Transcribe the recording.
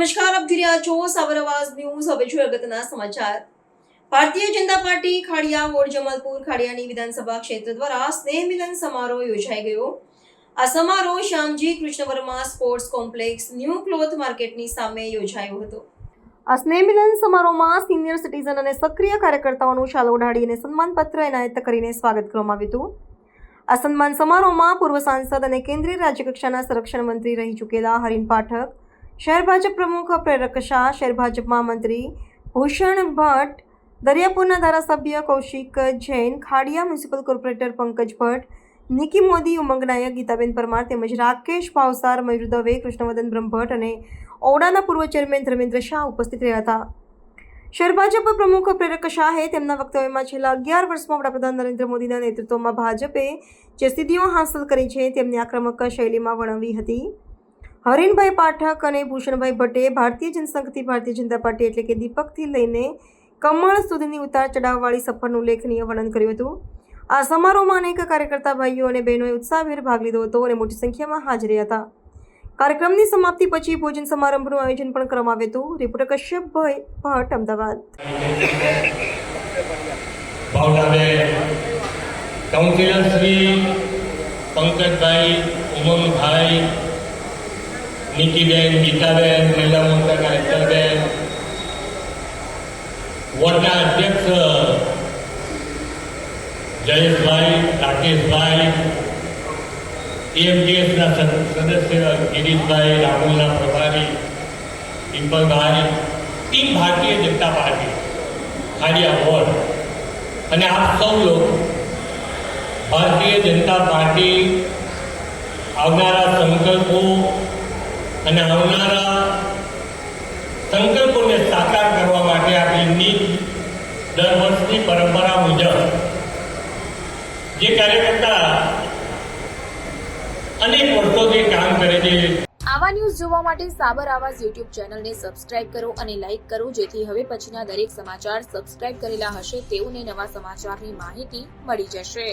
રહ્યા છો સાબરવાસ ન્યૂઝ. હવે જોઈએ અગત્યના સમાચાર. ભારતીય જનતા પાર્ટી ખાડિયા, વોર્ડ જમાલપુર, ખાડિયાની વિધાનસભા ક્ષેત્ર દ્વારા સ્નેહ મિલન સમારોહ યોજાઈ ગયો. આ સમારોહ Shyamji Krishna Varma sports complex, new cloth માર્કેટની સામે યોજાયો હતો. આ સ્નેહ મિલન સમારોહમાં સિનિયર સિટીઝન અને સક્રિય કાર્યકર્તાઓનું શાલ ઓઢાડી સન્માનપત્ર એનાયત કરીને સ્વાગત કરવામાં આવ્યું હતું. આ સન્માન સમારોહમાં પૂર્વ સાંસદ અને કેન્દ્રીય રાજ્યકક્ષાના સંરક્ષણ મંત્રી રહી ચૂકેલા હરીન પાઠક શહેર ભાજપ પ્રમુખ પ્રેરક શાહ, શહેર ભાજપમાં મંત્રી ભૂષણ ભટ્ટ, દરિયાપુરના ધારાસભ્ય કૌશિક જૈન, ખાડિયા મ્યુનિસિપલ કોર્પોરેટર પંકજ ભટ્ટ, નિકી મોદી, ઉમંગ નાયક, ગીતાબેન પરમાર તેમજ રાકેશ ભાવસાર, મયુર દવે, કૃષ્ણવદન બ્રહ્મભટ્ટ અને ઓડાના પૂર્વ ચેરમેન ધર્મેન્દ્ર શાહ ઉપસ્થિત રહ્યા હતા. શહેર ભાજપ પ્રમુખ પ્રેરક શાહે તેમના વક્તવ્યમાં છેલ્લા અગિયાર વર્ષમાં વડાપ્રધાન નરેન્દ્ર મોદીના નેતૃત્વમાં ભાજપે જે સિદ્ધિઓ હાંસલ કરી છે, તેમની આક્રમક શૈલીમાં વર્ણવી હતી. હરીનભાઈ પાઠક અને ભૂષણભાઈ ભટ્ટે ભારતીય જનસંઘથી ભારતીય જનતા પાર્ટી એટલે કે દીપકથી લઈને કમળ સુધીની ઉતાર ચઢાવવાળી સફરનું ઉલ્લેખનીય વર્ણન કર્યું હતું. આ સમારોહમાં અનેક કાર્યકર્તા ભાઈઓ અને બહેનોએ ઉત્સાહભેર ભાગ લીધો હતો અને મોટી સંખ્યામાં હાજરી હતા. કાર્યક્રમની સમાપ્તિ પછી ભોજન સમારંભનું આયોજન પણ કરવામાં આવ્યું હતું. રિપોર્ટર કશ્યપભાઈ ભટ્ટ, અમદાવાદ. કાઉન્સિલર શ્રી પંકજભાઈ, ઉમંગભાઈ નિકીબેન ગીતાબેન મહિલા મોરચાના હેતલબેન વોર્ડના અધ્યક્ષ જયેશભાઈ રાકેશભાઈ એએમડીએસના સદસ્ય ગિરીશભાઈ રાહુલના પ્રભારી પિંપલભાઈ ટીમ ભારતીય જનતા પાર્ટી ખાડિયા વોર્ડ. અને આપ સૌ લોકો, ભારતીય જનતા પાર્ટી, આવનારા સંકલ્પો અને આવનારા સંકલ્પોને સાકાર કરવા માટે આપણી દર વર્ષની પરંપરા મુજબ જે કાર્યકર્તા અનેક વર્ષોથી કામ કરે છે, આવા ન્યૂઝ જોવા માટે સાબર આવાજ યુટ્યુબ ચેનલને સબસ્ક્રાઇબ કરો અને લાઇક કરો, જેથી હવે પછીના દરેક સમાચાર સબસ્ક્રાઇબ કરેલા હશે તેઓને નવા સમાચારની માહિતી મળી જશે.